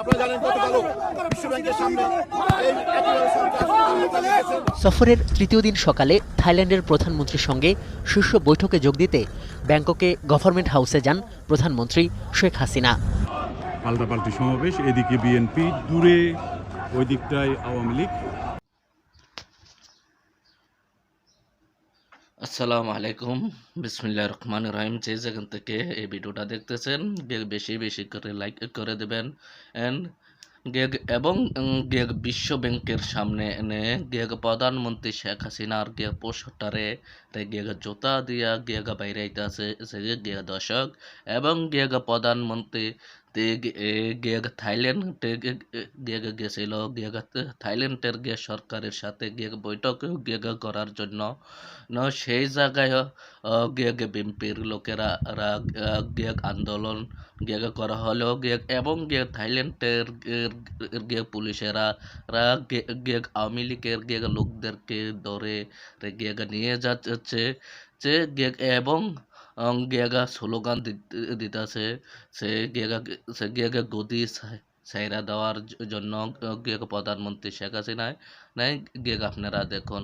আপনারা জানেন গতকালও ব্যাংকের সামনে এই একেবারে সন্ত্রাস চালিয়েছেন সফরের তৃতীয় দিন সকালে থাইল্যান্ডের প্রধানমন্ত্রীর সঙ্গে শীর্ষ বৈঠকে যোগ দিতে ব্যাংককে গভর্নমেন্ট হাউসে যান প্রধানমন্ত্রী শেখ হাসিনা। পাল্টাপাল্টি সমাবেশ এদিকে বিএনপি দূরে ওই দিকটায় আওয়ামী লীগ। আসসালামু আলাইকুম। বিসমিল্লাহ রহমান রহিম। যে যেখান থেকে এই ভিডিওটা দেখতেছেন বেশি বেশি করে লাইক করে দেবেন। এন্ড গেগ এবং গেগ বিশ্ব ব্যাংকের সামনে এনে গেগ প্রধানমন্ত্রী শেখ হাসিনার গেগ পোস্টারে গেগ জোতা দিয়া গেগ বাইরে আছে গেগ দর্শক। এবং গেগ প্রধানমন্ত্রী গেগ থাইল্যান্ড গেগ গেছিল, গেগ থাইল্যান্ডের গে সরকারের সাথে গেগ বৈঠক গেগ করার জন্য। সেই জায়গায় গেগ বিএনপির লোকেরা গেগ আন্দোলন, গেগ করা হলো গেগ, এবং গেগ থাইল্যান্ডের গেগ পুলিশেরা গেগ আওয়ামী লীগের গেগ লোকদেরকে ধরে গেগ নিয়ে যাচ্ছে এবং গেগা স্লোগান দিতেছে। সে গেগা সে গেগা গদি সাইরা দেওয়ার জন্য গেগ প্রধানমন্ত্রী শেখ হাসিনায় নাই। গেগা আপনারা দেখুন।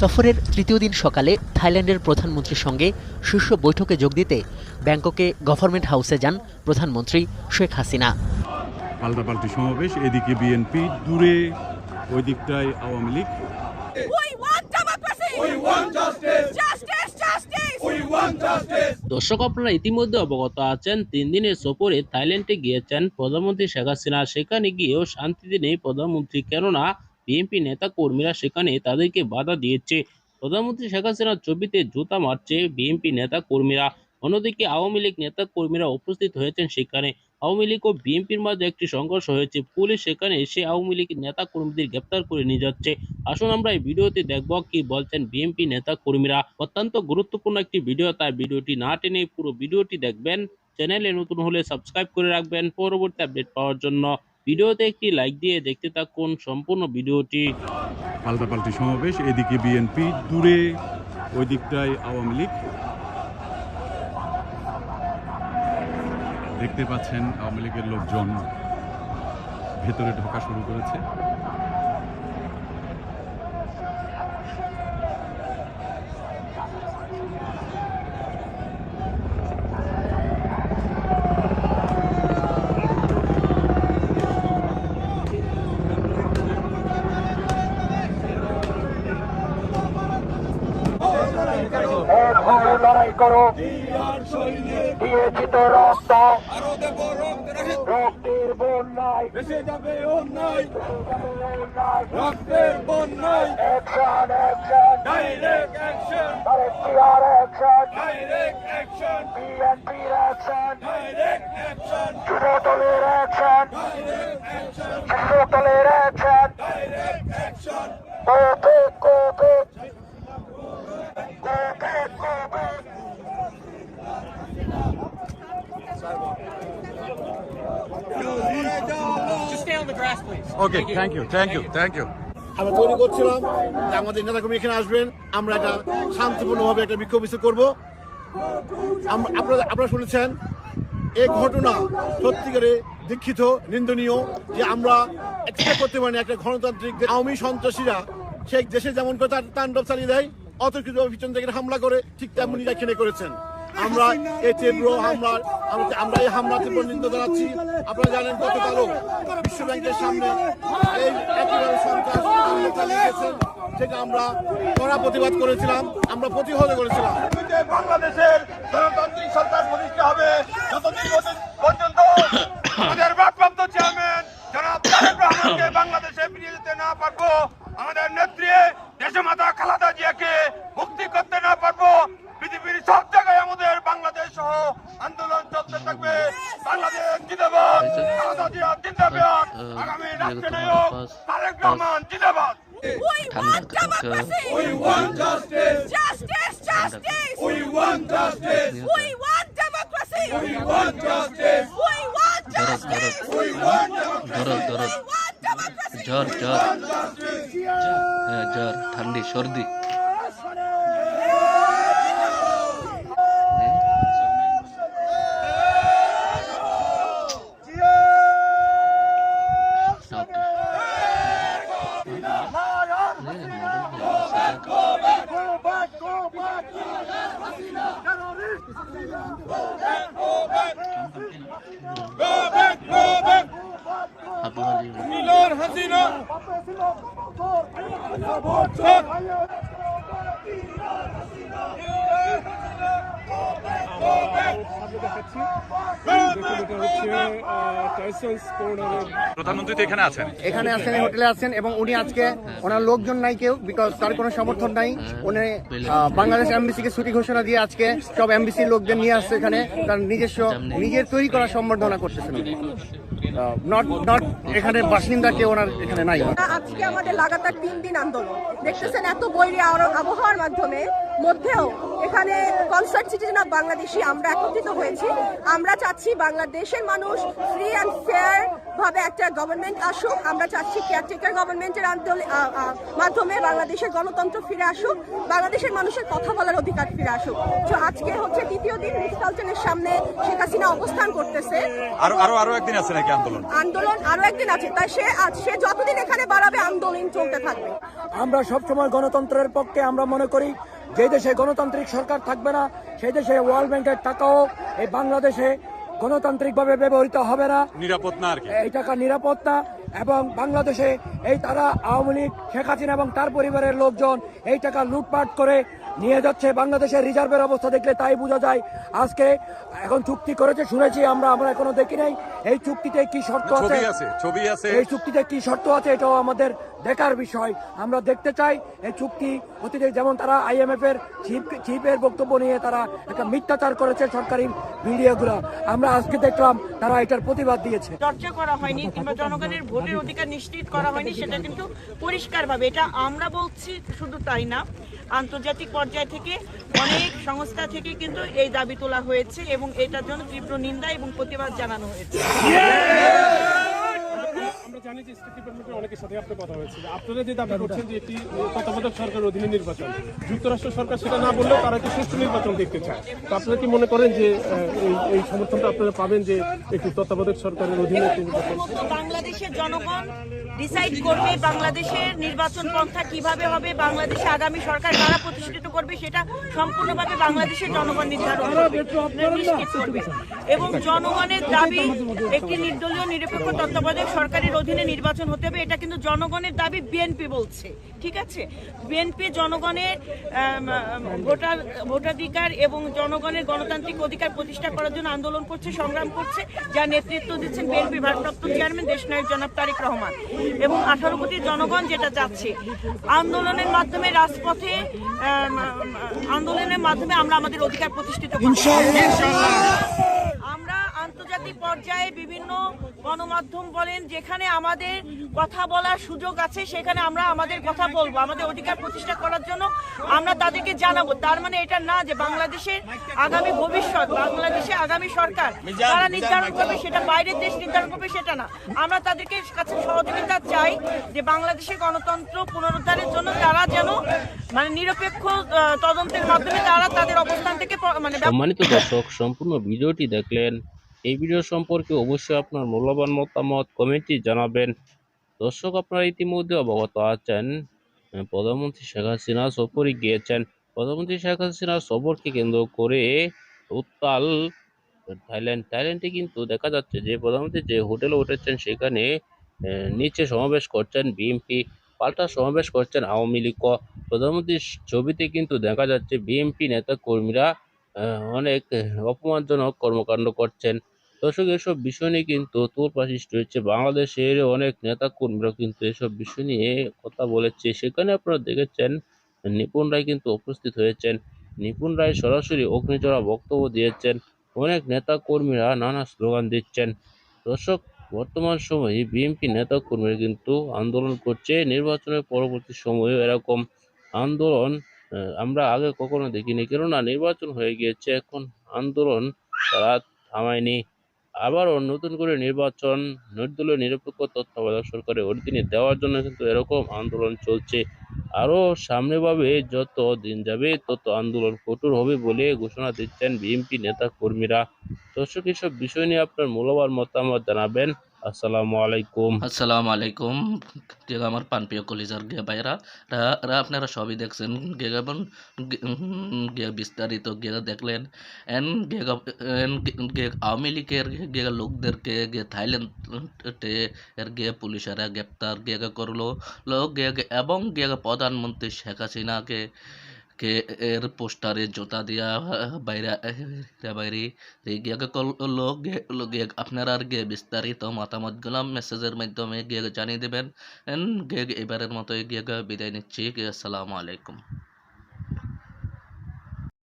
সফরের তৃতীয় দিন সকালে থাইল্যান্ডের প্রধানমন্ত্রীর সঙ্গে শীর্ষ বৈঠকে যোগ দিতে ব্যাংককে গভর্নমেন্ট হাউসে যান প্রধানমন্ত্রী শেখ হাসিনা। পাল্টাপাল্টি সমাবেশ এদিকে বিএনপি দূরে ওই দিকটায় Awami League We want democracy! We want justice! Justice! Justice! We want justice! দর্শক, আপনারা ইতিমধ্যে অবগত আছেন, তিন দিনের সফরে থাইল্যান্ডে গিয়েছেন প্রধানমন্ত্রী শেখ হাসিনা। সেখানে গিয়েও শান্তিতে নেই প্রধানমন্ত্রী, কেননা বিএনপি নেতা কর্মীরা সেখানে তাদেরকে বাধা দিয়েছে। প্রধানমন্ত্রী শেখ হাসিনার ছবিতে জুতা মারছে বিএনপি নেতা কর্মীরা অন্যদিকে আওয়ামী লীগ নেতা কর্মীরা উপস্থিত হয়েছেন সেখানে। আওয়ামী লীগ ও বিএনপির মাঝে একটি সংঘর্ষ হয়েছে। পুলিশ সেখানে এসে আওয়ামী লীগ নেতা কর্মীদের গ্রেপ্তার করে নিয়ে যাচ্ছে। আসুন আমরা এই ভিডিওতে দেখব কি বলছেন বিএনপি নেতা কর্মীরা। অত্যন্ত গুরুত্বপূর্ণ একটি ভিডিও, তাই ভিডিওটি না টেনে পুরো ভিডিওটি দেখবেন। চ্যানেলে নতুন হলে সাবস্ক্রাইব করে রাখবেন পরবর্তী আপডেট পাওয়ার জন্য। ভিডিওতে একটি লাইক দিয়ে দেখতে থাকুন সম্পূর্ণ ভিডিওটি। পাল্টাপাল্টি সমাবেশ, এদিকে বিএনপি দূরে, ওই দিকটায় আওয়ামী লীগ। দেখতে পাচ্ছেন আওয়ামী লীগের লোকজন ভেতরে ঢোকা শুরু করেছে। দিয়েছি তো রক্ত। রক্তের বন্যায়। বেঁচে যাবে অন্যায়। রক্তের বন্যায়। অ্যাকশন অ্যাকশন ডাইরেক্ট অ্যাকশন আরেকটিআর অ্যাকশন ডাইরেক্ট অ্যাকশন বিএনপির অ্যাকশন ডাইরেক্ট অ্যাকশন যুবদলের action direct action okay thank you thank you thank you আমরা তৈরি করছিলাম যে আমাদের নেতাকর্মী এখানে আসবেন, আমরা একটা শান্তিপূর্ণভাবে একটা বিক্ষোভ মিছিল করব আপনারা আপনারা শুনেছেন এই ঘটনা সত্যিকারে দীক্ষিত, নিন্দনীয়, যে আমরা এক্সপেক্ট করতে পারি একটা গণতান্ত্রিক। আওয়ামী সন্ত্রাসীরা, সেই দেশে যেমন করে তার তাণ্ডব চালিয়ে দেয় অতর্কিত পিছন থেকে হামলা করে, ঠিক তেমনি এখানে করেছেন আমরা এই তীব্র হামলার আমরা- এই হামলা তীব্র নিন্দা জানাচ্ছি। আপনারা জানেন গতকালও বিশ্ব ব্যাংকের সামনে এই সন্ত্রাস চালিয়েছেন সেটা আমরা কড়া প্রতিবাদ করেছিলাম, আমরা প্রতিহত করেছিলাম। বাংলাদেশের গণতান্ত্রিক সরকার প্রতিষ্ঠা হবে যতদিন পর্যন্ত আমাদের ভারপ্রাপ্ত চেয়ারম্যান জনাব রহমানকে বাংলাদেশে ফিরিয়ে যেতে না পারব, আমাদের নেত্রী দেশমাতা খালাদা জিয়াকে মুক্তি করতে না পারব, পৃথিবীর সহ আন্দোলন চলতে থাকবে বাংলাদেশ জিন্দাবাদ খালাদা জিয়া জিন্দাবাদ আগামী রাষ্ট্রনায়ক তারেক রহমান জিন্দাবাদ We want democracy! We want justice. Justice! Justice! We want justice. We want democracy! We want justice. We want justice! We want democracy. ধরো ধরো We want democracy! জ্বর জ্বর হ্যাঁ জ্বর ঠান্ডি সর্দি হাবু আলী মিলন প্রধানমন্ত্রী তো এখানে আছেন। এখানে আছেন হোটেলে আছেন এবং উনি আজকে ওনার লোকজন নাই কেউ বিকজ তার কোনো সমর্থন নাই। উনি বাংলাদেশ এমবিসিকে ছুটি ঘোষণা দিয়ে আজকে সব এমবিসির লোকদের নিয়ে আসছে এখানে। তার নিজস্ব নিজের তৈরি করা সম্বর্ধনা করতেছেন নট নট এখানে বাসিন্দা কেউ ওনার এখানে নাই। আজকে আমাদের লাগাতার তিন দিন আন্দোলন। দেখতেছেন এত বৈরী আবহাওয়ার মাধ্যমে মধ্যেও এখানে কনসার্ট সিটিজেন অফ বাংলাদেশি আমরা একত্রিত হয়েছি। আমরা চাচ্ছি বাংলাদেশের মানুষ ফ্রি অ্যান্ড ফেয়ার ভাবে একটা গভর্নমেন্ট আসুক। আমরা চাচ্ছি কেয়ারটেকার গভর্নমেন্টের মাধ্যমে বাংলাদেশের গণতন্ত্র ফিরে আসুক বাংলাদেশের মানুষের কথা বলার অধিকার ফিরে আসুক। তো আজকে হচ্ছে দ্বিতীয় দিন সামনে শেখ হাসিনা অবস্থান করতেছে। আরও আরও আরও একদিন আছে নাকি? আন্দোলন। আন্দোলন আরও একদিন আছে তাই সে আজ সে যতদিন এখানে বাড়াবে আন্দোলন চলতে থাকবে। আমরা সবসময় গণতন্ত্রের পক্ষে আমরা মনে করি যে দেশে গণতান্ত্রিক সরকার থাকবে না সেই দেশে ওয়ার্ল্ড ব্যাংকের টাকাও এই বাংলাদেশে গণতান্ত্রিকভাবে ব্যবহৃত হবে না। নিরাপদ না এই টাকা নিরাপদ না এবং বাংলাদেশে এই তারা আওয়ামী লীগ শেখ হাসিনা এবং তার পরিবারের লোকজন এই টাকা লুটপাট করে নিয়ে যাচ্ছে বাংলাদেশের রিজার্ভের অবস্থা দেখলে তাই বোঝা যায়। আজকে এখন চুক্তি করেছে শুনেছি আমরা আমরা এখনও দেখি নাই। এই চুক্তিতে কি শর্ত আছে? ছবি আছে এই চুক্তিতে কি শর্ত আছে? এটাও আমাদের দেখার বিষয়। আমরা দেখতে চাই এই চুক্তি অতীতে যেমন তারা আইএমএফ এর চিফ চিফের বক্তব্য নিয়ে তারা একটা মিথ্যাচার করেছে সরকারি মিডিয়াগুলো। আমরা আজকে দেখলাম তারা এটার প্রতিবাদ দিয়েছে। চর্চা করা হয়নি কিংবা জনগণের ভোটের অধিকার নিশ্চিত করা হয়নি সেটা কিন্তু পরিষ্কারভাবে। এটা আমরা বলছি শুধু তাই না আন্তর্জাতিক পর্যায় থেকে অনেক সংস্থা থেকে কিন্তু এই দাবি তোলা হয়েছে এবং এটার জন্য তীব্র নিন্দা এবং প্রতিবাদ জানানো হয়েছে। জানি যে স্টেট ডিপার্টমেন্টের অনেকের সাথে আপনার কথা হয়েছে আপনারা যে দাবি করছেন যে একটি তত্ত্বাবধায়ক সরকার অধীনে নির্বাচন যুক্তরাষ্ট্র সরকার সেটা না বললেও তারা একটি সুষ্ঠু নির্বাচন দেখতে চায়। তো আপনারা কি মনে করেন যে এই এই সমর্থনটা আপনারা পাবেন যে একটি তত্ত্বাবধায়ক সরকারের অধীনে বাংলাদেশের জনগণ ডিসাইড করবে বাংলাদেশের নির্বাচন পন্থা কীভাবে হবে বাংলাদেশে আগামী সরকার কারা প্রতিষ্ঠিত করবে সেটা সম্পূর্ণভাবে বাংলাদেশের জনগণ নির্ধারণ করবে। এবং জনগণের দাবি একটি নির্দলীয় নিরপেক্ষ তত্ত্বাবধায়ক সরকারের অধীনে নির্বাচন হতে হবে এটা কিন্তু জনগণের দাবি বিএনপি বলছে ঠিক আছে? বিএনপি জনগণের ভোটার ভোটাধিকার এবং জনগণের গণতান্ত্রিক অধিকার প্রতিষ্ঠা করার জন্য আন্দোলন করছে সংগ্রাম করছে যার নেতৃত্ব দিচ্ছেন বিএনপি ভারপ্রাপ্ত চেয়ারম্যান দেশনায়ক জনাব তারেক রহমান। এবং আঠারো কোটি জনগণ যেটা চাচ্ছে আন্দোলনের মাধ্যমে রাজপথে আন্দোলনের মাধ্যমে আমরা আমাদের অধিকার প্রতিষ্ঠিত আমরা আন্তর্জাতিক পর্যায়ে বিভিন্ন গণমাধ্যম বলেন যেখানে আমাদের কথা বলার সুযোগ আছে সেখানে আমরা আমাদের কথা বলব আমাদের অধিকার প্রতিষ্ঠা করার জন্য আমরা তাদেরকে জানাব। তার মানে এটা না যে বাংলাদেশের আগামী ভবিষ্যৎ বাংলাদেশে আগামী সরকার তারা নির্ধারণ করবে সেটা বাইরের দেশ নির্ধারণ করবে সেটা না। আমরা তাদেরকে কাছে সহযোগিতা চাই যে বাংলাদেশের গণতন্ত্র পুনরুদ্ধারের জন্য তারা যেন মানে নিরপেক্ষ তদন্তের মাধ্যমে তারা তাদের অবস্থান থেকে মানে সম্মানিত দর্শক সম্পূর্ণ ভিডিওটি দেখলেন এই ভিডিও সম্পর্কে অবশ্যই আপনার মূল্যবান মতামত কমেন্টে জানাবেন। দর্শক, আপনারা ইতিমধ্যে অবগত আছেন প্রধানমন্ত্রী শেখ হাসিনা সফরে গিয়েছেন। প্রধানমন্ত্রী শেখ হাসিনার সফরকে কেন্দ্র করে উত্তাল থাইল্যান্ড। থাইল্যান্ডে কিন্তু দেখা যাচ্ছে যে, প্রধানমন্ত্রী যে হোটেলে উঠেছেন, সেখানে নিচে সমাবেশ করছেন বিএনপি পাল্টা সমাবেশ করছেন আওয়ামী লীগ। প্রধানমন্ত্রীর ছবিতে কিন্তু দেখা যাচ্ছে বিএনপি নেতা কর্মীরা অনেক অপমানজনক কর্মকাণ্ড করছেন। দর্শক, এসব বিষয় নিয়ে কিন্তু তোলপাড় সৃষ্টি হচ্ছে বাংলাদেশের অনেক নেতা কর্মীরা কিন্তু এসব বিষয় নিয়ে কথা বলেছে। সেখানে আপনারা দেখেছেন, নিপুণ রায় কিন্তু উপস্থিত হয়েছেন। নিপুণ রায় সরাসরি অগ্নিচড়া বক্তব্য দিয়েছেন। অনেক নেতা কর্মীরা নানা স্লোগান দিচ্ছেন। দর্শক, বর্তমান সময়ে বিএনপি নেতা কর্মীরা কিন্তু আন্দোলন করছে। নির্বাচনের পরবর্তী সময়েও এরকম আন্দোলন আমরা আগে কখনো দেখিনি। কেননা নির্বাচন হয়ে গিয়েছে, এখন আন্দোলন তারা থামায়নি। আবারও নতুন করে নির্বাচন, নির্দলীয় নিরপেক্ষ তত্ত্বাবধায়ক সরকারের অধীনে দেওয়ার জন্য কিন্তু এরকম আন্দোলন চলছে। আরও সামনেভাবে যত দিন যাবে তত আন্দোলন কঠোর হবে বলে ঘোষণা দিচ্ছেন বিএনপি নেতা কর্মীরা। দর্শক, এসব বিষয় নিয়ে আপনার মূল্যবান মতামত জানাবেন। আসসালামু আলাইকুম। আসসালামু আলাইকুম। যে আমার পানপ্রিয় কলিজার গে ভাইরা আপনারা সবই দেখছেন গে এবং বিস্তারিত গে দেখলেন, এন গে এন গে- আওয়ামী লীগের গে লোকদেরকে গে থাইল্যান্ডে এর গে পুলিশেরা গ্রেপ্তার গে গে করল লোক গে এবং গে গে প্রধানমন্ত্রী শেখ হাসিনাকে কে এর পোস্টারে জোতা দিয়া বাইরে বাইরে গিয়ে করল গে গে আপনারা আর গে বিস্তারিত মতামত গুলাম মেসেজের মাধ্যমে গিয়ে জানিয়ে দেবেন এবারের মতো গিয়ে বিদায় নিচ্ছি আসসালামু আলাইকুম